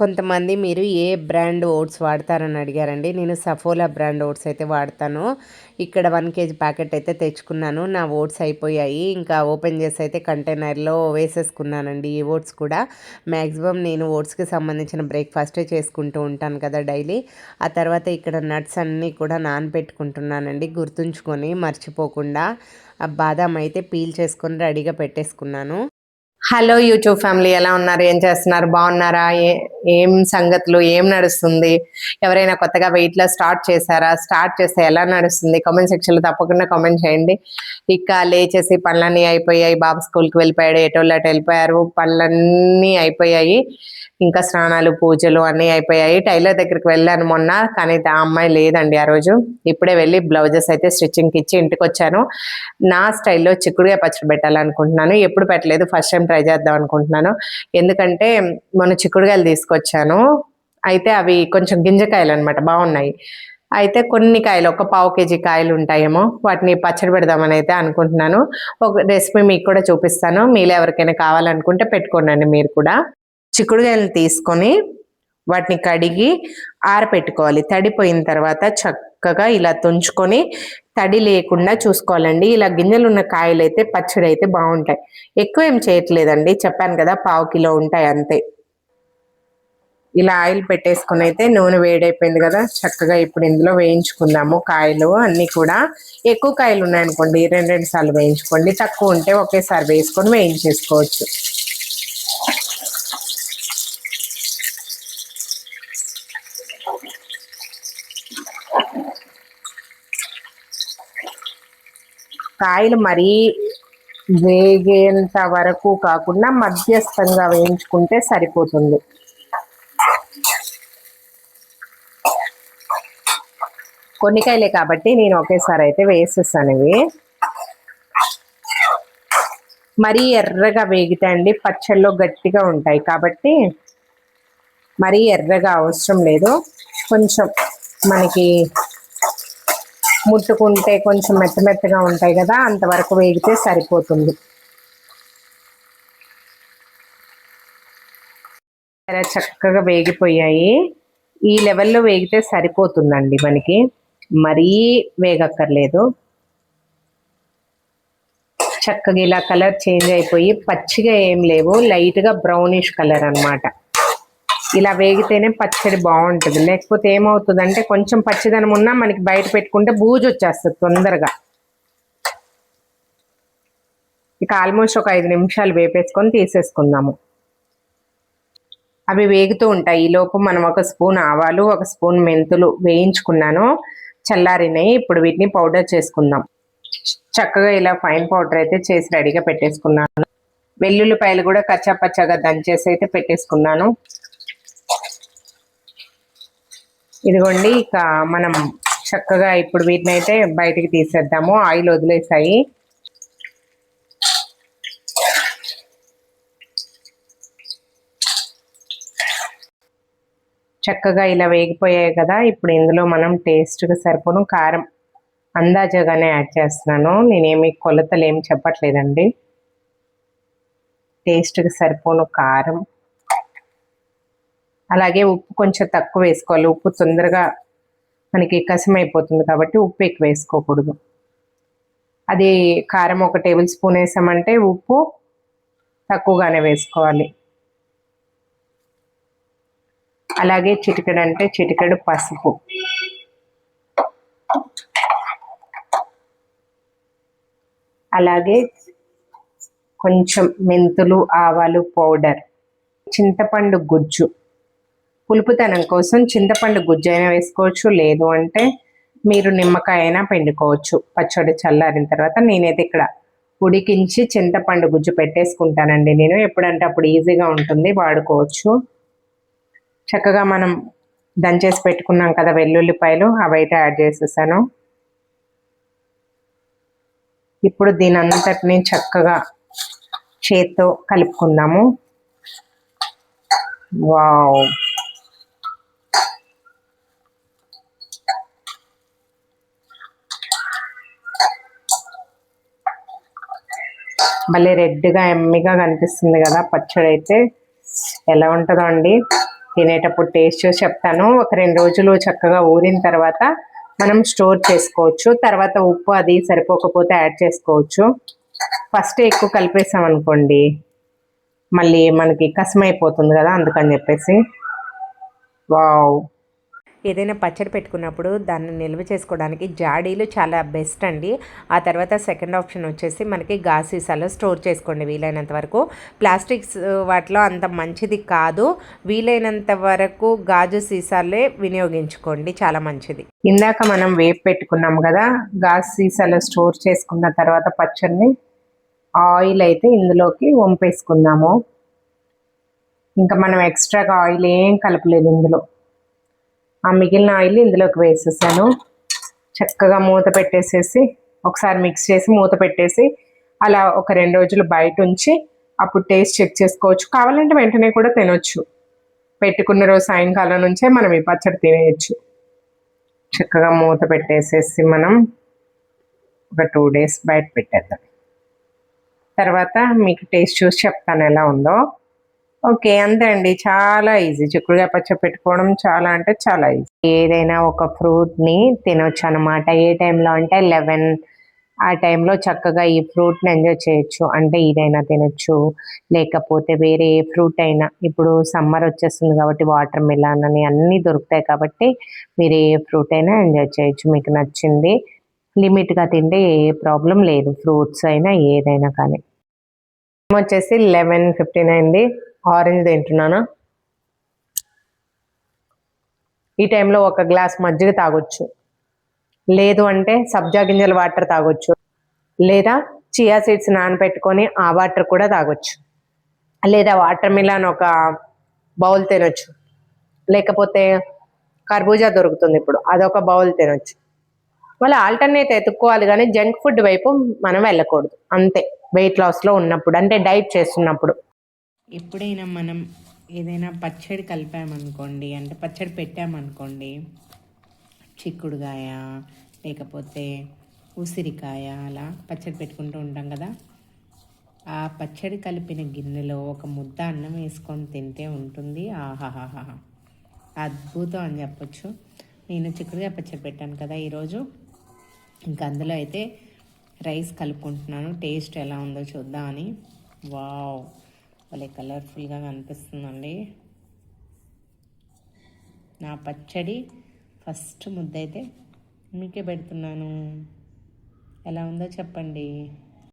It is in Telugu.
కొంతమంది మీరు ఏ బ్రాండ్ ఓట్స్ వాడతారని అడిగారండి. నేను సఫోలా బ్రాండ్ ఓట్స్ అయితే వాడతాను. ఇక్కడ వన్ కేజీ ప్యాకెట్ అయితే తెచ్చుకున్నాను. నా ఓట్స్ అయిపోయాయి. ఇంకా ఓపెన్ చేసి అయితే కంటైనర్లో వేసేసుకున్నానండి ఈ ఓట్స్ కూడా. మ్యాక్సిమం నేను ఓట్స్కి సంబంధించిన బ్రేక్ఫాస్టే చేసుకుంటూ ఉంటాను కదా డైలీ. ఆ తర్వాత ఇక్కడ నట్స్ అన్నీ కూడా నానబెట్టుకుంటున్నానండి. గుర్తుంచుకొని మర్చిపోకుండా ఆ బాదాం అయితే పీల్ చేసుకొని రెడీగా పెట్టేసుకున్నాను. హలో యూట్యూబ్ ఫ్యామిలీ ఎలా ఉన్నారు? ఏం చేస్తున్నారు? బాగున్నారా? ఏం సంగతులు ఏం నడుస్తుంది? ఎవరైనా కొత్తగా వెయిట్లో స్టార్ట్ చేశారా? స్టార్ట్ చేస్తే ఎలా నడుస్తుంది? కామెంట్ సెక్షన్లో తప్పకుండా కామెంట్ చేయండి. ఇక లేచేసి పనులన్నీ అయిపోయాయి. బాబు స్కూల్కి వెళ్ళిపోయాడు ఎటోళ్ళట వెళ్ళిపోయారు. పనులన్నీ అయిపోయాయి. ఇంకా స్నానాలు పూజలు అన్నీ అయిపోయాయి. టైలర్ దగ్గరికి వెళ్ళాను మొన్న కానీ ఆ అమ్మాయి లేదండి ఆ రోజు. ఇప్పుడే వెళ్ళి బ్లౌజెస్ అయితే స్టిచ్చింగ్ ఇచ్చి ఇంటికి వచ్చాను. నా స్టైల్లో చిక్కుడుగా పచ్చడి పెట్టాలనుకుంటున్నాను. ఎప్పుడు పెట్టలేదు ఫస్ట్ టైం ట్రై చేద్దాం అనుకుంటున్నాను. ఎందుకంటే మనం చిక్కుడుగాయలు తీసుకొచ్చాను. అయితే అవి కొంచెం గింజకాయలు అనమాట బాగున్నాయి. అయితే కొన్ని కాయలు ఒక పావు కేజీ కాయలు ఉంటాయేమో వాటిని పచ్చడి పెడదామని అయితే అనుకుంటున్నాను. ఒక రెసిపీ మీకు కూడా చూపిస్తాను. మీలో ఎవరికైనా కావాలనుకుంటే పెట్టుకోనండి మీరు కూడా. చిక్కుడుకాయలు తీసుకొని వాటిని కడిగి ఆరపెట్టుకోవాలి. తడిపోయిన తర్వాత చక్కగా ఇలా తుంచుకొని తడి లేకుండా చూసుకోవాలండి. ఇలా గింజలు ఉన్న కాయలు అయితే పచ్చడి అయితే బాగుంటాయి. ఎక్కువ ఏం చేయట్లేదండి. చెప్పాను కదా పావు కిలో ఉంటాయి అంతే. ఇలా ఆయిల్ పెట్టేసుకుని అయితే నూనె వేడైపోయింది కదా చక్కగా ఇప్పుడు ఇందులో వేయించుకుందాము. కాయలు అన్ని కూడా ఎక్కువ కాయలు ఉన్నాయనుకోండి రెండు రెండు సార్లు వేయించుకోండి. తక్కువ ఉంటే ఒకేసారి వేసుకొని వేయించేసుకోవచ్చు. కాయలు మరీ వేగేంత వరకు కాకుండా మధ్యస్థంగా వేయించుకుంటే సరిపోతుంది. కొన్ని కాయలే కాబట్టి నేను ఒకేసారి అయితే వేసేసాను ఇవి. మరీ ఎర్రగా వేగితే అండి పచ్చళ్ళలో గట్టిగా ఉంటాయి కాబట్టి మరీ ఎర్రగా అవసరం లేదు. కొంచెం మనకి ముట్టుకుంటే కొంచెం మెత్త మెత్తగా ఉంటాయి కదా అంతవరకు వేగితే సరిపోతుంది. చక్కగా వేగిపోయాయి. ఈ లెవెల్లో వేగితే సరిపోతుందండి మనకి. మరీ వేగక్కర్లేదు. చక్కగా ఇలా కలర్ చేంజ్ అయిపోయి పచ్చిగా ఏం లేవు. లైట్గా బ్రౌనిష్ కలర్ అన్నమాట. ఇలా వేగితేనే పచ్చడి బాగుంటుంది. లేకపోతే ఏమవుతుందంటే కొంచెం పచ్చిదనం ఉన్నా మనకి బయట పెట్టుకుంటే బూజు వచ్చేస్తుంది తొందరగా. ఇక ఆల్మోస్ట్ ఒక ఐదు నిమిషాలు వేపేసుకొని తీసేసుకుందాము. అవి వేగుతూ ఉంటాయి. ఈ లోపు మనం ఒక స్పూన్ ఆవాలు ఒక స్పూన్ మెంతులు వేయించుకున్నాను. చల్లారినాయి ఇప్పుడు వీటిని పౌడర్ చేసుకుందాం. చక్కగా ఇలా ఫైన్ పౌడర్ అయితే చేసి రెడీగా పెట్టేసుకున్నాను. వెల్లుల్లిపాయలు కూడా కచ్చా పచ్చగా దంచేసి అయితే పెట్టేసుకున్నాను. ఇదిగోండి ఇక మనం చక్కగా ఇప్పుడు వీటిని అయితే బయటికి తీసేద్దాము. ఆయిల్ వదిలేసాయి. చక్కగా ఇలా వేగిపోయాయి కదా. ఇప్పుడు ఇందులో మనం టేస్ట్గా సరిపోను కారం అందాజగానే యాడ్ చేస్తున్నాను. నేనేమి కొలతలు ఏమి చెప్పట్లేదండి. టేస్ట్కి సరిపోను కారం. అలాగే ఉప్పు కొంచెం తక్కువ వేసుకోవాలి. ఉప్పు తొందరగా మనకి కసమైపోతుంది అయిపోతుంది కాబట్టి ఉప్పు ఎక్కువ వేసుకోకూడదు. అది కారం ఒక టేబుల్ స్పూన్ వేసామంటే ఉప్పు తక్కువగానే వేసుకోవాలి. అలాగే చిటికెడు అంటే చిటికెడు పసుపు. అలాగే కొంచెం మెంతులు ఆవాలు పౌడర్. చింతపండు గుజ్జు. పులుపుతనం కోసం చింతపండు గుజ్జు అయినా వేసుకోవచ్చు లేదు అంటే మీరు నిమ్మకాయ అయినా పిండుకోవచ్చు. పచ్చడి చల్లారిన తర్వాత నేనైతే ఇక్కడ ఉడికించి చింతపండు గుజ్జు పెట్టేసుకుంటానండి. నేను ఎప్పుడంటే అప్పుడు ఈజీగా ఉంటుంది వాడుకోవచ్చు. చక్కగా మనం దంచేసి పెట్టుకున్నాం కదా వెల్లుల్లిపాయలు అవైతే యాడ్ చేసేసాను. ఇప్పుడు దీని అంతటిని చక్కగా చేత్తో కలుపుకుందాము. వావ్! భలే రెడ్గా ఎమ్మిగా కనిపిస్తుంది కదా పచ్చడి అయితే ఎలా ఉంటుందో అండి తినేటప్పుడు టేస్ట్ చూసి చెప్తాను. ఒక రెండు రోజులు చక్కగా ఊరిన తర్వాత మనం స్టోర్ చేసుకోవచ్చు. తర్వాత ఉప్పు అది సరిపోకపోతే యాడ్ చేసుకోవచ్చు. ఫస్ట్ ఎక్కువ కలిపేసాం అనుకోండి మళ్ళీ మనకి కసమైపోతుంది కదా అందుకని చెప్పేసి. వావ్ ఏదైనా పచ్చడి పెట్టుకున్నప్పుడు దాన్ని నిల్వ చేసుకోవడానికి జాడీలు చాలా బెస్ట్ అండి. ఆ తర్వాత సెకండ్ ఆప్షన్ వచ్చేసి మనకి గాజు సీసాలో స్టోర్ చేసుకోండి వీలైనంత వరకు. ప్లాస్టిక్స్ వాటిలో అంత మంచిది కాదు. వీలైనంత వరకు గాజు సీసాలే వినియోగించుకోండి చాలా మంచిది. ఇందాక మనం వేపు పెట్టుకున్నాం కదా గాజు సీసాలో స్టోర్ చేసుకున్న తర్వాత పచ్చడిని ఆయిల్ అయితే ఇందులోకి వంపేసుకుందాము. ఇంకా మనం ఎక్స్ట్రాగా ఆయిల్ ఏం కలపలేదు ఇందులో. ఆ మిగిలిన ఆయిల్ ఇందులోకి వేసేసాను. చక్కగా మూత పెట్టేసేసి ఒకసారి మిక్స్ చేసి మూత పెట్టేసి అలా ఒక రెండు రోజులు బయట ఉంచి అప్పుడు టేస్ట్ చెక్ చేసుకోవచ్చు. కావాలంటే వెంటనే కూడా తినొచ్చు. పెట్టుకున్న రోజు సాయంకాలం నుంచే మనం ఈ పచ్చడి తినేయచ్చు. చక్కగా మూత పెట్టేసేసి మనం ఒక టూ డేస్ బయట పెట్టేద్దాం. తర్వాత మీకు టేస్ట్ చూసి చెప్తాను ఎలా ఉందో. ఓకే అంతే అండి. చాలా ఈజీ. చిక్కుడుగా పచ్చ పెట్టుకోవడం చాలా అంటే చాలా ఈజీ. ఏదైనా ఒక ఫ్రూట్ని తినొచ్చు అనమాట ఏ టైంలో అంటే లెవెన్ ఆ టైంలో చక్కగా ఈ ఫ్రూట్ని ఎంజాయ్ చేయొచ్చు. అంటే ఇదైనా తినొచ్చు. లేకపోతే వేరే ఏ ఫ్రూట్ అయినా. ఇప్పుడు సమ్మర్ వచ్చేస్తుంది కాబట్టి వాటర్ మిలాన్ అని అన్నీ దొరుకుతాయి కాబట్టి మీరు ఏ ఫ్రూట్ అయినా ఎంజాయ్ చేయొచ్చు. మీకు నచ్చింది లిమిట్గా తింటే ఏ ప్రాబ్లం లేదు. ఫ్రూట్స్ అయినా ఏదైనా కానీ. వచ్చేసి లెవెన్ ఫిఫ్టీన్ అయింది ఆరెంజ్ తింటున్నానా ఈ టైంలో ఒక గ్లాస్ మజ్జిగ తాగొచ్చు. లేదు అంటే సబ్జా గింజల వాటర్ తాగొచ్చు. లేదా చియా సీడ్స్ నానబెట్టుకొని ఆ వాటర్ కూడా తాగొచ్చు. లేదా వాటర్ మిలాన్ ఒక బౌల్ తినొచ్చు. లేకపోతే కర్బూజా దొరుకుతుంది ఇప్పుడు అదొక బౌల్ తినొచ్చు. మళ్ళీ ఆల్టర్నేట్ ఎత్తుక్కోవాలి కానీ జంక్ ఫుడ్ వైపు మనం వెళ్ళకూడదు. అంతే వెయిట్ లాస్లో ఉన్నప్పుడు అంటే డైట్ చేస్తున్నప్పుడు. ఎప్పుడైనా మనం ఏదైనా పచ్చడి కలిపామనుకోండి అంటే పచ్చడి పెట్టామనుకోండి చిక్కుడుగాయ లేకపోతే ఉసిరికాయ అలా పచ్చడి పెట్టుకుంటూ ఉంటాం కదా. ఆ పచ్చడి కలిపిన గిన్నెలో ఒక ముద్ద అన్నం వేసుకొని తింటే ఉంటుంది. ఆహాహాహా. అద్భుతం అని చెప్పొచ్చు. నేను చిక్కుడుగా పచ్చడి పెట్టాను కదా ఈరోజు. ఇంకా అందులో అయితే రైస్ కలుపుకుంటున్నాను. టేస్ట్ ఎలా ఉందో చూద్దామని. వావ్! భలే కలర్ఫుల్గా కనిపిస్తుందండి. నా పచ్చడి ఫస్ట్ ముద్ద అయితే మీకే పెడుతున్నాను. ఎలా ఉందో చెప్పండి.